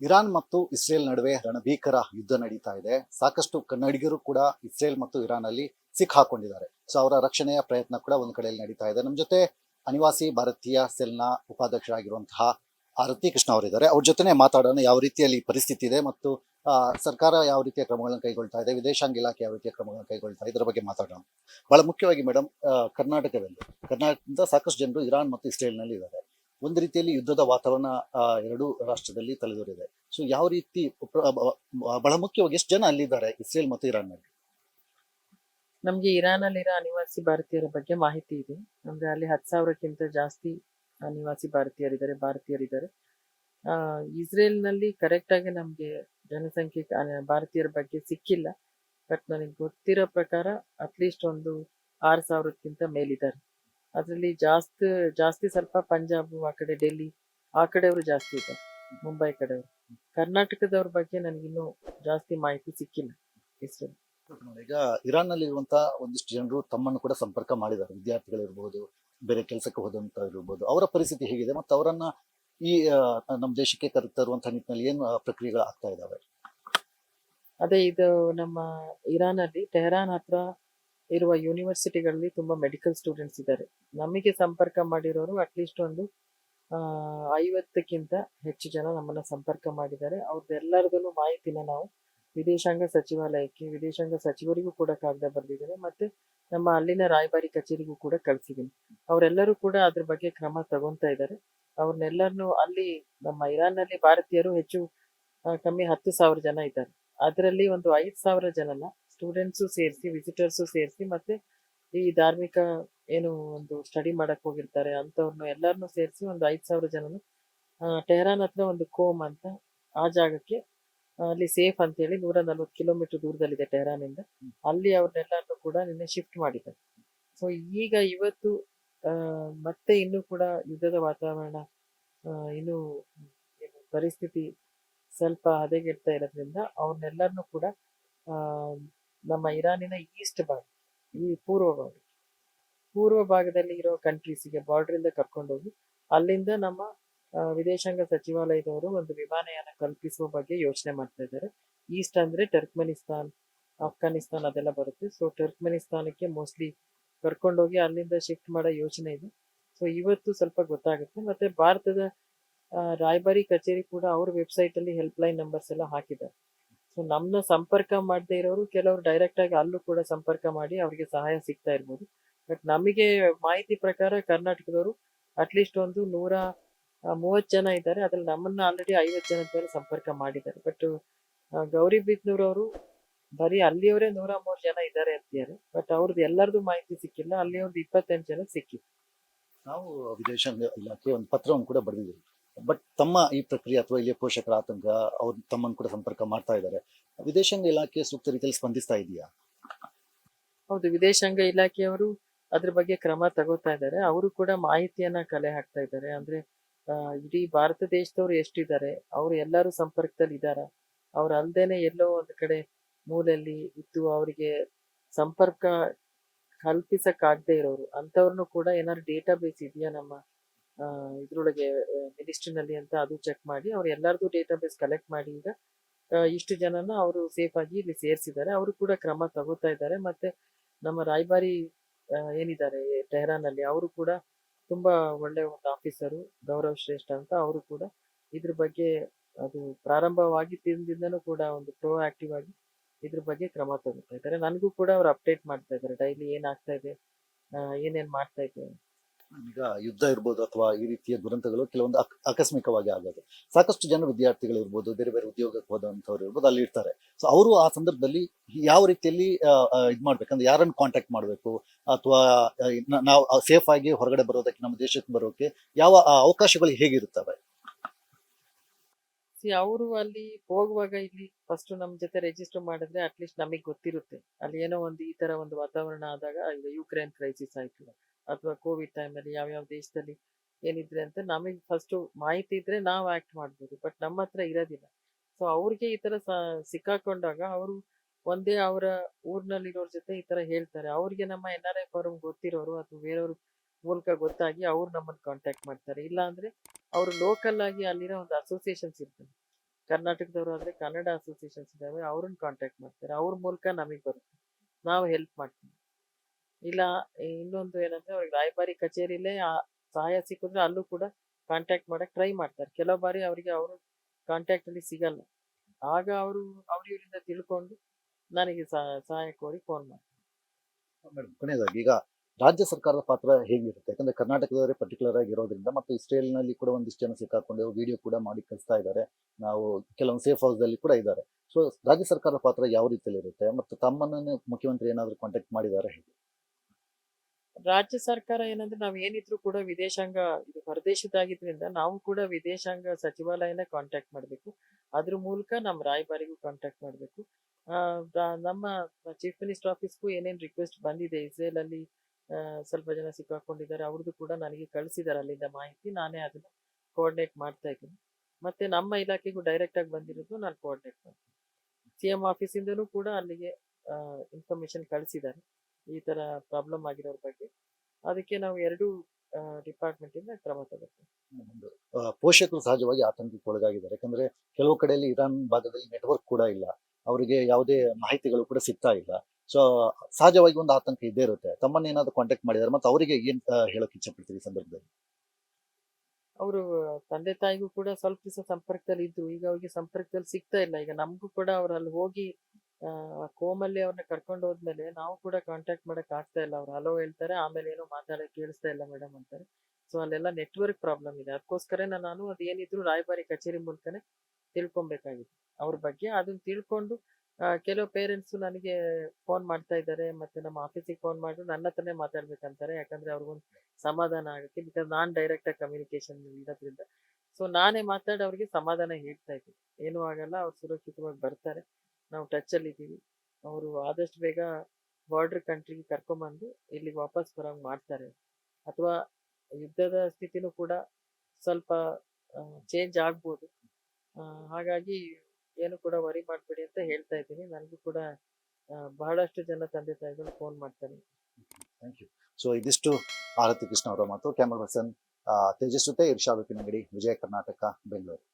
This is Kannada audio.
ಇರಾನ್ ಮತ್ತು ಇಸ್ರೇಲ್ ನಡುವೆ ರಣಭೀಕರ ಯುದ್ಧ ನಡೀತಾ ಇದೆ. ಸಾಕಷ್ಟು ಕನ್ನಡಿಗರು ಕೂಡ ಇಸ್ರೇಲ್ ಮತ್ತು ಇರಾನ್ ಅಲ್ಲಿ ಸಿಕ್ಕಾಕೊಂಡಿದ್ದಾರೆ. ಸೊ, ಅವರ ರಕ್ಷಣೆಯ ಪ್ರಯತ್ನ ಕೂಡ ಒಂದು ಕಡೆಯಲ್ಲಿ ನಡೀತಾ ಇದೆ. ನಮ್ಮ ಜೊತೆ ಅನಿವಾಸಿ ಭಾರತೀಯ ಸೆಲ್ನ ಉಪಾಧ್ಯಕ್ಷರಾಗಿರುವಂತಹ ಆರತಿ ಕೃಷ್ಣ ಅವರಿದ್ದಾರೆ. ಅವ್ರ ಜೊತೆ ಮಾತಾಡೋಣ ಯಾವ ರೀತಿಯಲ್ಲಿ ಪರಿಸ್ಥಿತಿ ಇದೆ ಮತ್ತು ಸರ್ಕಾರ ಯಾವ ರೀತಿಯ ಕ್ರಮಗಳನ್ನು ಕೈಗೊಳ್ತಾ ಇದೆ, ವಿದೇಶಾಂಗ ಇಲಾಖೆ ಯಾವ ರೀತಿಯ ಕ್ರಮಗಳನ್ನು ಕೈಗೊಳ್ತಾ ಇದೆ, ಇದರ ಬಗ್ಗೆ ಮಾತಾಡೋಣ. ಬಹಳ ಮುಖ್ಯವಾಗಿ ಮೇಡಮ್ ಕರ್ನಾಟಕದಲ್ಲಿ ಕರ್ನಾಟಕದಿಂದ ಸಾಕಷ್ಟು ಜನರು ಇರಾನ್ ಮತ್ತು ಇಸ್ರೇಲ್ನಲ್ಲಿ ಇದ್ದಾರೆ. ಒಂದು ರೀತಿಯಲ್ಲಿ ಯುದ್ಧದ ವಾತಾವರಣ ಎರಡು ರಾಷ್ಟ್ರದಲ್ಲಿ ತಲೆದೋರಿದೆ. ಸೊ ಯಾವ ರೀತಿ ಬಹಳ ಮುಖ್ಯವಾಗಿ ಎಷ್ಟು ಜನ ಅಲ್ಲಿದ್ದಾರೆ ಇಸ್ರೇಲ್ ಮತ್ತು ಇರಾನ್ನಲ್ಲಿ ನಮ್ಗೆ ಇರಾನ್ ಅಲ್ಲಿರೋ ಅನಿವಾಸಿ ಭಾರತೀಯರ ಬಗ್ಗೆ ಮಾಹಿತಿ ಇದೆ. ಅಂದ್ರೆ ಅಲ್ಲಿ ಹತ್ತು ಸಾವಿರಕ್ಕಿಂತ ಜಾಸ್ತಿ ಅನಿವಾಸಿ ಭಾರತೀಯರಿದ್ದಾರೆ ಭಾರತೀಯರಿದ್ದಾರೆ. ಇಸ್ರೇಲ್ನಲ್ಲಿ ಕರೆಕ್ಟ್ ಆಗಿ ನಮ್ಗೆ ಜನಸಂಖ್ಯೆ ಭಾರತೀಯರ ಬಗ್ಗೆ ಸಿಕ್ಕಿಲ್ಲ. ಬಟ್ ನನಗೆ ಗೊತ್ತಿರೋ ಪ್ರಕಾರ ಅಟ್ಲೀಸ್ಟ್ ಒಂದು ಆರು ಸಾವಿರಕ್ಕಿಂತ ಮೇಲಿದ್ದಾರೆ. ಅದರಲ್ಲಿ ಜಾಸ್ತಿ ಜಾಸ್ತಿ ಸ್ವಲ್ಪ ಪಂಜಾಬ್ ಆ ಕಡೆ ಡೆಲ್ಲಿ ಆ ಕಡೆಯವರು ಜಾಸ್ತಿ ಇದ್ದಾರೆ ಮುಂಬೈ ಕಡೆಯವರು. ಕರ್ನಾಟಕದವ್ರ ಬಗ್ಗೆ ನನಗಿನ್ನೂ ಜಾಸ್ತಿ ಮಾಹಿತಿ ಸಿಕ್ಕಿಲ್ಲ ಈಗ ಇರಾನ್ನಲ್ಲಿ ಇರುವಂತಹ ಒಂದಿಷ್ಟು ಜನರು ತಮ್ಮನ್ನು ಕೂಡ ಸಂಪರ್ಕ ಮಾಡಿದ್ದಾರೆ. ವಿದ್ಯಾರ್ಥಿಗಳಿರ್ಬೋದು ಬೇರೆ ಕೆಲಸಕ್ಕೆ ಹೋದಂತ ಇರ್ಬೋದು. ಅವರ ಪರಿಸ್ಥಿತಿ ಹೇಗಿದೆ? ಮತ್ತು ಅವರನ್ನ ಈ ನಮ್ಮ ದೇಶಕ್ಕೆ ಕರೆತರುವಂತಹ ನಿಟ್ಟಿನಲ್ಲಿ ಏನು ಪ್ರಕ್ರಿಯೆಗಳು ಆಗ್ತಾ ಇದಾವೆ ಅದೇ ಇದು ನಮ್ಮ ಇರಾನ್ ಅಲ್ಲಿ ಟೆಹರಾನ್ ಹತ್ರ ಇರುವ ಯೂನಿವರ್ಸಿಟಿಗಳಲ್ಲಿ ತುಂಬಾ ಮೆಡಿಕಲ್ ಸ್ಟೂಡೆಂಟ್ಸ್ ಇದ್ದಾರೆ. ನಮಗೆ ಸಂಪರ್ಕ ಮಾಡಿರೋರು ಅಟ್ಲೀಸ್ಟ್ ಒಂದು ಐವತ್ತಕ್ಕಿಂತ ಹೆಚ್ಚು ಜನ ನಮ್ಮನ್ನ ಸಂಪರ್ಕ ಮಾಡಿದ್ದಾರೆ. ಅವ್ರದ್ದೆಲ್ಲರದೂ ಮಾಹಿತಿನ ನಾವು ವಿದೇಶಾಂಗ ಸಚಿವಾಲಯಕ್ಕೆ, ವಿದೇಶಾಂಗ ಸಚಿವರಿಗೂ ಕೂಡ ಕಾಗದ ಬರೆದಿದ್ದೇನೆ ಮತ್ತೆ ನಮ್ಮ ಅಲ್ಲಿನ ರಾಯಭಾರಿ ಕಚೇರಿಗೂ ಕೂಡ ಕಳಿಸಿದ್ದೀನಿ. ಅವರೆಲ್ಲರೂ ಕೂಡ ಅದ್ರ ಬಗ್ಗೆ ಕ್ರಮ ತಗೊತಾ ಇದ್ದಾರೆ. ಅವ್ರನ್ನೆಲ್ಲರನ್ನು ಅಲ್ಲಿ ನಮ್ಮ ಇರಾನ್ನಲ್ಲಿ ಭಾರತೀಯರು ಹೆಚ್ಚು ಕಮ್ಮಿ ಹತ್ತು ಸಾವಿರ ಜನ ಇದ್ದಾರೆ. ಅದರಲ್ಲಿ ಒಂದು ಐದು ಸಾವಿರ ಜನನ ಸ್ಟೂಡೆಂಟ್ಸು ಸೇರಿಸಿ ವಿಸಿಟರ್ಸು ಸೇರಿಸಿ ಮತ್ತೆ ಈ ಧಾರ್ಮಿಕ ಏನು ಒಂದು ಸ್ಟಡಿ ಮಾಡಕ್ಕೆ ಹೋಗಿರ್ತಾರೆ ಅಂತವ್ರನ್ನು ಎಲ್ಲರನ್ನೂ ಸೇರಿಸಿ ಒಂದು ಐದು ಸಾವಿರ ಜನನು ಟೆಹರಾನ್ ಹತ್ರ ಒಂದು ಕೋಮ್ ಅಂತ ಆ ಜಾಗಕ್ಕೆ ಅಲ್ಲಿ ಸೇಫ್ ಅಂತ ಹೇಳಿ ನೂರ ನಲ್ವತ್ತು ಕಿಲೋಮೀಟರ್ ದೂರದಲ್ಲಿದೆ ಟೆಹರಾನಿಂದ ಅಲ್ಲಿ ಅವ್ರನ್ನೆಲ್ಲರನ್ನು ಕೂಡ ನಿನ್ನೆ ಶಿಫ್ಟ್ ಮಾಡಿದ್ದಾರೆ. ಸೊ ಈಗ ಇವತ್ತು ಮತ್ತೆ ಇನ್ನೂ ಕೂಡ ಯುದ್ಧದ ವಾತಾವರಣ ಇನ್ನೂ ಪರಿಸ್ಥಿತಿ ಸ್ವಲ್ಪ ಹದಗೆಡ್ತಾ ಇರೋದ್ರಿಂದ ಅವ್ರನ್ನೆಲ್ಲರನ್ನೂ ಕೂಡ ನಮ್ಮ ಇರಾನಿನ ಈಸ್ಟ್ ಭಾಗ ಈ ಪೂರ್ವ ಭಾಗ. ಪೂರ್ವ ಭಾಗದಲ್ಲಿ ಇರೋ ಕಂಟ್ರೀಸಿಗೆ ಬಾರ್ಡರ್ ಇಂದ ಕರ್ಕೊಂಡೋಗಿ, ಅಲ್ಲಿಂದ ನಮ್ಮ ವಿದೇಶಾಂಗ ಸಚಿವಾಲಯದವರು ಒಂದು ವಿಮಾನಯಾನ ಕಲ್ಪಿಸುವ ಬಗ್ಗೆ ಯೋಚನೆ ಮಾಡ್ತಾ ಇದ್ದಾರೆ. ಈಸ್ಟ್ ಅಂದ್ರೆ ಟರ್ಕ್ಮೆನಿಸ್ತಾನ್ ಅಫ್ಘಾನಿಸ್ತಾನ್ ಅದೆಲ್ಲ ಬರುತ್ತೆ. ಸೊ ಟರ್ಕ್ಮೆನಿಸ್ತಾನಕ್ಕೆ ಮೋಸ್ಟ್ಲಿ ಕರ್ಕೊಂಡೋಗಿ ಅಲ್ಲಿಂದ ಶಿಫ್ಟ್ ಮಾಡೋ ಯೋಚನೆ ಇದೆ. ಸೊ ಇವತ್ತು ಸ್ವಲ್ಪ ಗೊತ್ತಾಗುತ್ತೆ. ಮತ್ತೆ ಭಾರತದ ರಾಯಬಾರಿ ಕಚೇರಿ ಕೂಡ ಅವ್ರ ವೆಬ್ಸೈಟ್ ಅಲ್ಲಿ ಹೆಲ್ಪ್ ಲೈನ್ ನಂಬರ್ಸ್ ಎಲ್ಲ ಹಾಕಿದ್ದಾರೆ. ಸೊ ನಮ್ಮನ್ನ ಸಂಪರ್ಕ ಮಾಡದೇ ಇರೋರು ಕೆಲವರು ಡೈರೆಕ್ಟ್ ಆಗಿ ಅಲ್ಲೂ ಕೂಡ ಸಂಪರ್ಕ ಮಾಡಿ ಅವರಿಗೆ ಸಹಾಯ ಸಿಗ್ತಾ ಇರ್ಬೋದು. ಬಟ್ ನಮಗೆ ಮಾಹಿತಿ ಪ್ರಕಾರ ಕರ್ನಾಟಕದವರು ಅಟ್ಲೀಸ್ಟ್ ಒಂದು ನೂರ ಮೂವತ್ತು ಜನ ಇದ್ದಾರೆ. ಅದ್ರಲ್ಲಿ ನಮ್ಮನ್ನ ಆಲ್ರೆಡಿ ಐವತ್ತು ಜನದ ಮೇಲೆ ಸಂಪರ್ಕ ಮಾಡಿದ್ದಾರೆ. ಬಟ್ ಗೌರಿ ಗೌರಿಬಿದ್ನೂರವರು ಬರೀ ಅಲ್ಲಿಯವರೇ ನೂರ ಮೂರು ಜನ ಇದ್ದಾರೆ ಅಂತಿದ್ದಾರೆ ಬಟ್ ಅವ್ರದ್ದು ಎಲ್ಲರದು ಮಾಹಿತಿ ಸಿಕ್ಕಿಲ್ಲ. ಅಲ್ಲಿ ಒಂದು ಇಪ್ಪತ್ತೆಂಟು ಜನ ಸಿಕ್ಕಿತ್ತು ನಾವು ವಿದೇಶಾಂಗ ಇಲಾಖೆ ಒಂದು ಪತ್ರವನ್ನು ಕೂಡ ಬರೆದಿದ್ದೀವಿ. ಬಟ್ ತಮ್ಮ ಈ ಪ್ರಕ್ರಿಯೆ ಅಥವಾ ಇಲ್ಲಿಯ ಪೋಷಕರ ಆತಂಕ ಅವ್ರು ತಮ್ಮನ್ನು ಕೂಡ ಸಂಪರ್ಕ ಮಾಡ್ತಾ ಇದ್ದಾರೆ. ವಿದೇಶಾಂಗ ಇಲಾಖೆ ಸೂಕ್ತ ರೀತಿಯಲ್ಲಿ ಸ್ಪಂದಿಸ್ತಾ ಇದೆಯಾ? ಹೌದು, ವಿದೇಶಾಂಗ ಇಲಾಖೆಯವರು ಅದ್ರ ಬಗ್ಗೆ ಕ್ರಮ ತಗೋತಾ ಇದ್ದಾರೆ. ಅವರು ಕೂಡ ಮಾಹಿತಿಯನ್ನ ಕಲೆ ಹಾಕ್ತಾ ಇದ್ದಾರೆ. ಅಂದ್ರೆ ಇಡೀ ಭಾರತ ದೇಶದವ್ರು ಎಷ್ಟಿದ್ದಾರೆ, ಅವ್ರು ಎಲ್ಲರೂ ಸಂಪರ್ಕದಲ್ಲಿ ಇದ್ದಾರ? ಅವ್ರು ಅಲ್ದೇನೆ ಎಲ್ಲೋ ಒಂದ್ ಕಡೆ ಮೂಲಲ್ಲಿ ಇದ್ದು ಅವರಿಗೆ ಸಂಪರ್ಕ ಕಲ್ಪಿಸಕ್ಕಾಗದೇ ಇರೋರು, ಅಂಥವ್ರನ್ನು ಕೂಡ ಏನಾದ್ರು ಡೇಟಾ ಬೇಸ್ ಇದೆಯಾ ನಮ್ಮ ಇದ್ರೊಳಗೆ ಮಿನಿಸ್ಟ್ರಿನಲ್ಲಿ ಅಂತ ಅದು ಚೆಕ್ ಮಾಡಿ, ಅವ್ರು ಎಲ್ಲರದು ಡೇಟಾ ಬೇಸ್ ಕಲೆಕ್ಟ್ ಮಾಡಿ ಈಗ ಇಷ್ಟು ಜನನ ಅವರು ಸೇಫ್ ಆಗಿ ಇಲ್ಲಿ ಸೇರಿಸಿದ್ದಾರೆ. ಅವರು ಕೂಡ ಕ್ರಮ ತಗೋತಾ ಇದ್ದಾರೆ. ಮತ್ತೆ ನಮ್ಮ ರಾಯಭಾರಿ ಏನಿದ್ದಾರೆ ಟೆಹರಾನಲ್ಲಿ ಅವರು ಕೂಡ ತುಂಬಾ ಒಳ್ಳೆ ಒಂದು ಆಫೀಸರು ಗೌರವ್ ಶ್ರೇಷ್ಠ ಅಂತ ಅವರು ಕೂಡ ಇದ್ರ ಬಗ್ಗೆ ಅದು ಪ್ರಾರಂಭವಾಗಿ ತಿಂದಿಂದನೂ ಕೂಡ ಒಂದು ಪ್ರೋ ಆಕ್ಟಿವ್ ಆಗಿ ಇದ್ರ ಬಗ್ಗೆ ಕ್ರಮ ತಗೋತಾ ಇದ್ದಾರೆ. ನನಗೂ ಕೂಡ ಅವ್ರು ಅಪ್ಡೇಟ್ ಮಾಡ್ತಾ ಇದ್ದಾರೆ. ಡೈಲಿ ಏನಾಗ್ತಾ ಇದೆ ಏನೇನ್ ಮಾಡ್ತಾ ಇದೆ ಈಗ ಯುದ್ಧ ಇರ್ಬೋದು ಅಥವಾ ಈ ರೀತಿಯ ದುರಂತಗಳು ಕೆಲವೊಂದು ಅಕ್- ಆಕಸ್ಮಿಕವಾಗಿ ಆಗೋದು. ಸಾಕಷ್ಟು ಜನ ವಿದ್ಯಾರ್ಥಿಗಳು ಇರ್ಬೋದು, ಬೇರೆ ಬೇರೆ ಉದ್ಯೋಗಕ್ಕೆ ಹೋದಂಥವ್ರು ಇರ್ಬೋದು, ಅಲ್ಲಿ ಇರ್ತಾರೆ. ಸೊ ಅವರು ಆ ಸಂದರ್ಭದಲ್ಲಿ ಯಾವ ರೀತಿಯಲ್ಲಿ ಇದು ಮಾಡ್ಬೇಕಂದ್ರೆ ಯಾರನ್ನು ಕಾಂಟ್ಯಾಕ್ಟ್ ಮಾಡಬೇಕು? ಅಥವಾ ನಾವು ಸೇಫ್ ಆಗಿ ಹೊರಗಡೆ ಬರೋದಕ್ಕೆ, ನಮ್ಮ ದೇಶಕ್ಕೆ ಬರೋಕೆ ಯಾವ ಅವಕಾಶಗಳು ಹೇಗಿರುತ್ತವೆ? ಅವರು ಅಲ್ಲಿ ಹೋಗುವಾಗ ಇಲ್ಲಿ ಫಸ್ಟ್ ನಮ್ ಜೊತೆ ರಿಜಿಸ್ಟರ್ ಮಾಡಿದ್ರೆ ಅಟ್ಲೀಸ್ಟ್ ನಮಗೆ ಗೊತ್ತಿರುತ್ತೆ. ಅಲ್ಲಿ ಏನೋ ಒಂದು ಈ ತರ ಒಂದು ವಾತಾವರಣ ಆದಾಗ ಈಗ ಯುಕ್ರೇನ್ ಕ್ರೈಸಿಸ್ ಆಯ್ತು. ಅಥವಾ ಕೋವಿಡ್ ಟೈಮಲ್ಲಿ ಯಾವ್ಯಾವ ದೇಶದಲ್ಲಿ ಏನಿದ್ರೆ ಅಂತ ನಮಗೆ ಫಸ್ಟ್ ಮಾಹಿತಿ ಇದ್ರೆ ನಾವು ಆಕ್ಟ್ ಮಾಡ್ಬೋದು ಬಟ್ ನಮ್ಮ ಹತ್ರ ಇರೋದಿಲ್ಲ. ಸೊ ಅವ್ರಿಗೆ ಈ ತರ ಸಿಕ್ಕಾಕೊಂಡಾಗ ಅವರು ಒಂದೇ ಅವರ ಊರಿನಲ್ಲಿರೋರ ಜೊತೆ ಈ ತರ ಹೇಳ್ತಾರೆ. ಅವ್ರಿಗೆ ನಮ್ಮ ಎನ್ ಆರ್ ಐ ಗೊತ್ತಿರೋರು ಅಥವಾ ಬೇರೆಯವ್ರ ಮೂಲಕ ಗೊತ್ತಾಗಿ ಅವ್ರು ನಮ್ಮನ್ನ ಕಾಂಟ್ಯಾಕ್ಟ್ ಮಾಡ್ತಾರೆ. ಇಲ್ಲ ಅಂದ್ರೆ ಅವರು ಲೋಕಲ್ ಆಗಿ ಅಲ್ಲಿರೋ ಒಂದು ಅಸೋಸಿಯೇಷನ್ಸ್ ಇರ್ತವೆ ಕರ್ನಾಟಕದವರು ಆದ್ರೆ ಕನ್ನಡ ಅಸೋಸಿಯೇಷನ್ಸ್ ಇದ್ದಾವೆ ಅವ್ರನ್ನ ಕಾಂಟ್ಯಾಕ್ಟ್ ಮಾಡ್ತಾರೆ. ಅವ್ರ ಮೂಲಕ ನಮಗೆ ಬರುತ್ತೆ. ನಾವು ಹೆಲ್ಪ್ ಮಾಡ್ತೀವಿ. ಇಲ್ಲ, ಇನ್ನೊಂದು ಏನಂದ್ರೆ ಅವ್ರಿಗೆ ರಾಯಭಾರಿ ಕಚೇರಿಲೇ ಸಹಾಯ ಸಿಕ್ಕಿದ್ರೆ ಅಲ್ಲೂ ಕೂಡ ಕಾಂಟ್ಯಾಕ್ಟ್ ಮಾಡಕ್ ಟ್ರೈ ಮಾಡ್ತಾರೆ. ಕೆಲವು ಬಾರಿ ಅವರಿಗೆ ಅವರು ಕಾಂಟ್ಯಾಕ್ಟಲ್ಲಿ ಸಿಗಲ್ಲ. ಆಗ ಅವರು, ಅವ್ರ ಇವರಿಂದ ತಿಳ್ಕೊಂಡು ನನಗೆ ಸಹ- ಸಹಾಯ ಕೋರಿ ಫೋನ್ ಮಾಡ್ತಾರೆ. ಕೊನೆಯದಾಗಿ ಈಗ ರಾಜ್ಯ ಸರ್ಕಾರದ ಪಾತ್ರ ಹೇಗಿರುತ್ತೆ? ಯಾಕಂದ್ರೆ ಕರ್ನಾಟಕದವರೇ ಪರ್ಟಿಕ್ಯುಲರ್ ಆಗಿ ಇರೋದ್ರಿಂದ ಮತ್ತು ಇಸ್ರೇಲ್ನಲ್ಲಿ ಕೂಡ ಒಂದಿಷ್ಟು ಜನ ಸಿಕ್ಕಾಕೊಂಡು ವಿಡಿಯೋ ಕೂಡ ಮಾಡಿ ಕಳಿಸ್ತಾ ಇದ್ದಾರೆ. ನಾವು ಕೆಲವೊಂದು ಸೇಫ್ ಹೌಸ್ ಅಲ್ಲಿ ಕೂಡ ಇದ್ದಾರೆ. ಸೊ ರಾಜ್ಯ ಸರ್ಕಾರದ ಪಾತ್ರ ಯಾವ ರೀತಿಯಲ್ಲಿ ಇರುತ್ತೆ ಮತ್ತು ತಮ್ಮನ್ನು ಮುಖ್ಯಮಂತ್ರಿ ಏನಾದರೂ ಕಾಂಟ್ಯಾಕ್ಟ್ ಮಾಡಿದ್ದಾರೆ ಹೇಗೆ? ರಾಜ್ಯ ಸರ್ಕಾರ ಏನಂದ್ರೆ ನಾವು ಏನಿದ್ರು ಕೂಡ ವಿದೇಶಾಂಗ, ಇದು ಹೊರದೇಶದಾಗಿದ್ರಿಂದ ನಾವು ಕೂಡ ವಿದೇಶಾಂಗ ಸಚಿವಾಲಯನ ಕಾಂಟ್ಯಾಕ್ಟ್ ಮಾಡ್ಬೇಕು. ಅದ್ರ ಮೂಲಕ ನಮ್ಮ ರಾಯಭಾರಿಗೂ ಕಾಂಟ್ಯಾಕ್ಟ್ ಮಾಡಬೇಕು. ನಮ್ಮ ಚೀಫ್ ಮಿನಿಸ್ಟರ್ ಆಫೀಸ್ಗೂ ಏನೇನು ರಿಕ್ವೆಸ್ಟ್ ಬಂದಿದೆ ಇಸ್ರೇಲ್ ಅಲ್ಲಿ ಸ್ವಲ್ಪ ಜನ ಸಿಕ್ಕಾಕೊಂಡಿದ್ದಾರೆ ಅವ್ರದ್ದು ಕೂಡ ನನಗೆ ಕಳಿಸಿದ್ದಾರೆ ಅಲ್ಲಿಂದ ಮಾಹಿತಿ. ನಾನೇ ಅದನ್ನ ಕೋಆರ್ಡಿನೇಟ್ ಮಾಡ್ತಾ ಇದ್ದೀನಿ. ಮತ್ತೆ ನಮ್ಮ ಇಲಾಖೆಗೂ ಡೈರೆಕ್ಟ್ ಆಗಿ ಬಂದಿರೋದು ನಾನು ಕೋಆರ್ಡಿನೇಟ್ ಮಾಡ್ತೀನಿ. ಸಿ ಎಂ ಆಫೀಸಿಂದನೂ ಕೂಡ ಅಲ್ಲಿಗೆ ಇನ್ಫಾರ್ಮೇಶನ್ ಕಳಿಸಿದ್ದಾರೆ. ಈ ತರ ಪ್ರಾಬ್ಲಮ್ ಆಗಿರೋರ ಬಗ್ಗೆ. ಅದಕ್ಕೆ ನಾವು ಎರಡು ಡಿಪಾರ್ಟ್ಮೆಂಟ್ ಇಂದ ಕ್ರಮ ತಗೋತೀವಿ. ಪೋಷಕರು ಸಹಜವಾಗಿ ಆತಂಕಕ್ಕೆ ಒಳಗಾಗಿದ್ದಾರೆ. ಯಾಕಂದ್ರೆ ಕೆಲವು ಕಡೆಯಲ್ಲಿ ಇರಾನ್ ಭಾಗದಲ್ಲಿ ನೆಟ್ವರ್ಕ್ ಕೂಡ ಇಲ್ಲ. ಅವರಿಗೆ ಯಾವುದೇ ಮಾಹಿತಿಗಳು ಕೂಡ ಸಿಗ್ತಾ ಇಲ್ಲ. ಸೊ ಸಹಜವಾಗಿ ಒಂದು ಆತಂಕ ಇದ್ದೇ ಇರುತ್ತೆ. ತಮ್ಮನ್ನ ಏನಾದ್ರು ಕಾಂಟ್ಯಾಕ್ಟ್ ಮಾಡಿದ್ದಾರೆ ಮತ್ತೆ ಅವರಿಗೆ ಏನ್ ಹೇಳಕ್ ಇಚ್ಛೆ ಪಡ್ತೀವಿ ಸಂದರ್ಭದಲ್ಲಿ? ಅವರು ತಂದೆ ತಾಯಿಗೂ ಕೂಡ ಸ್ವಲ್ಪ ದಿವಸ ಸಂಪರ್ಕದಲ್ಲಿ ಇದ್ರು ಈಗ ಅವ್ರಿಗೆ ಸಂಪರ್ಕದಲ್ಲಿ ಸಿಗ್ತಾ ಇಲ್ಲ. ಈಗ ನಮಗೂ ಕೂಡ ಅವ್ರು ಅಲ್ಲಿ ಹೋಗಿ ಕೋಮಲ್ಲಿ ಅವ್ರನ್ನ ಕರ್ಕೊಂಡು ಹೋದ್ಮೇಲೆ ನಾವು ಕೂಡ ಕಾಂಟ್ಯಾಕ್ಟ್ ಮಾಡಕ್ ಆಗ್ತಾ ಇಲ್ಲ. ಅವ್ರು ಹಲೋ ಹೇಳ್ತಾರೆ, ಆಮೇಲೆ ಏನೋ ಮಾತಾಡಕ್ ಕೇಳಿಸ್ತಾ ಇಲ್ಲ ಮೇಡಮ್ ಅಂತಾರೆ. ಸೊ ಅಲ್ಲೆಲ್ಲ ನೆಟ್ವರ್ಕ್ ಪ್ರಾಬ್ಲಮ್ ಇದೆ. ಅದಕ್ಕೋಸ್ಕರ ನಾನು ಅದು ಏನಿದ್ರು ರಾಯಭಾರಿ ಕಚೇರಿ ಮೂಲಕನೇ ತಿಳ್ಕೊಬೇಕಾಗಿತ್ತು. ಅವ್ರ ಬಗ್ಗೆ ಅದನ್ನ ತಿಳ್ಕೊಂಡು ಕೆಲವು ಪೇರೆಂಟ್ಸ್ ನನಗೆ ಫೋನ್ ಮಾಡ್ತಾ ಇದ್ದಾರೆ, ಮತ್ತೆ ನಮ್ಮ ಆಫೀಸಿಗೆ ಫೋನ್ ಮಾಡಿ ನನ್ನ ಹತ್ರನೇ ಮಾತಾಡ್ಬೇಕಂತಾರೆ. ಯಾಕಂದ್ರೆ ಅವ್ರಿಗೊಂದು ಸಮಾಧಾನ ಆಗುತ್ತೆ ಬಿಕಾಸ್ ನಾನ್ ಡೈರೆಕ್ಟ್ ಆಗಿ ಕಮ್ಯುನಿಕೇಶನ್ ಇರೋದ್ರಿಂದ ಸೊ ನಾನೇ ಮಾತಾಡಿ ಅವ್ರಿಗೆ ಸಮಾಧಾನ ಹೇಳ್ತಾ ಇದ್ದೀನಿ. ಏನೂ ಆಗಲ್ಲ, ಅವ್ರು ಸುರಕ್ಷಿತವಾಗಿ ಬರ್ತಾರೆ. ನಾವು ಟಚ್ ಅಲ್ಲಿ ಇದ್ದೀವಿ. ಅವರು ಆದಷ್ಟು ಬೇಗ ಬಾರ್ಡ್ರ್ ಕಂಟ್ರಿಗೆ ಕರ್ಕೊಂಬಂದು ಇಲ್ಲಿಗೆ ವಾಪಸ್ ಬರೋಂಗೆ ಮಾಡ್ತಾರೆ. ಅಥವಾ ಯುದ್ಧದ ಸ್ಥಿತಿನೂ ಕೂಡ ಸ್ವಲ್ಪ ಚೇಂಜ್ ಆಗ್ಬೋದು. ಹಾಗಾಗಿ ಏನು ಕೂಡ ವರಿ ಮಾಡಬೇಡಿ ಅಂತ ಹೇಳ್ತಾ ಇದ್ದೀನಿ. ನನಗೂ ಕೂಡ ಬಹಳಷ್ಟು ಜನ ತಂದೆ ತಾಯಿಗಳು ಫೋನ್ ಮಾಡ್ತಾರೆ. ಥ್ಯಾಂಕ್ ಯು ಸೊ ಇದಿಷ್ಟು ಆರತಿ ಕೃಷ್ಣ ಅವರ ಮಾತು. ಕ್ಯಾಮರಾ ಪರ್ಸನ್ ತೇಜಸ್ ಜೊತೆ ಉಪ್ಪಿನಂಗಡಿ ವಿಜಯ ಕರ್ನಾಟಕ, ಬೆಂಗಳೂರು.